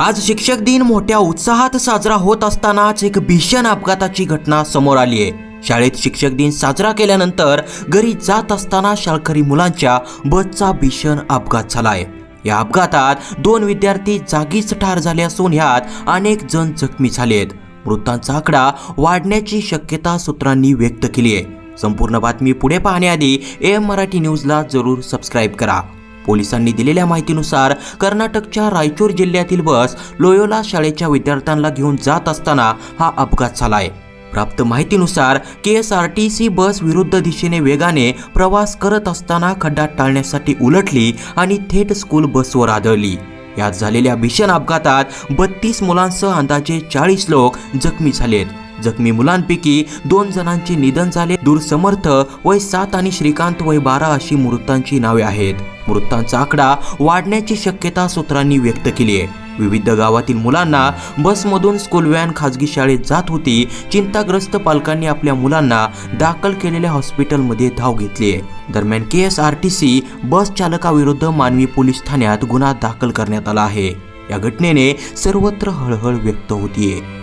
आज शिक्षक दिन मोठ्या उत्साहात साजरा होत असतानाच एक भीषण अपघाताची घटना समोर आली आहे. शाळेत शिक्षक दिन साजरा केल्यानंतर घरी जात असताना शाळकरी मुलांच्या बसचा भीषण अपघात झालाय. या अपघातात दोन विद्यार्थी जागीच ठार झाले असून ह्यात अनेक जण जखमी आहेत. मृतांचा आकडा वाढण्याची शक्यता सूत्रांनी व्यक्त केली आहे. संपूर्ण बातमी पुढे पाहण्याआधी एम मराठी न्यूजला जरूर सबस्क्राईब करा. पोलिसांनी दिलेल्या माहितीनुसार कर्नाटकच्या रायचूर जिल्ह्यातील बस लोयोला शाळेच्या विद्यार्थ्यांना घेऊन जात असताना हा अपघात झालाय. प्राप्त माहितीनुसार K S R T C bus विरुद्ध दिशेने वेगाने प्रवास करत असताना खड्डा टाळण्यासाठी उलटली आणि थेट स्कूल बसवर आदळली. यात झालेल्या भीषण अपघातात बत्तीस मुलांसह अंदाजे चाळीस लोक जखमी झालेत. जखमी मुलांपैकी दोन जणांचे निधन झाले. दूरसमर्थ वय सात आणि श्रीकांत वय बारा अशी मृतांची नावे आहेत. मृतांचा आकडा वाढण्याची शक्यता सूत्रांनी व्यक्त केली आहे. विविध गावातील मुलांना बसमधून स्कूल व्हॅन खाजगी शाळेत जात होती. चिंताग्रस्त पालकांनी आपल्या मुलांना दाखल केलेल्या हॉस्पिटलमध्ये धाव घेतली दरम्यान K S R T C bus चालकाविरुद्ध मानवी पोलीस ठाण्यात गुन्हा दाखल करण्यात आला आहे. या घटनेने सर्वत्र हळहळ व्यक्त होतीये.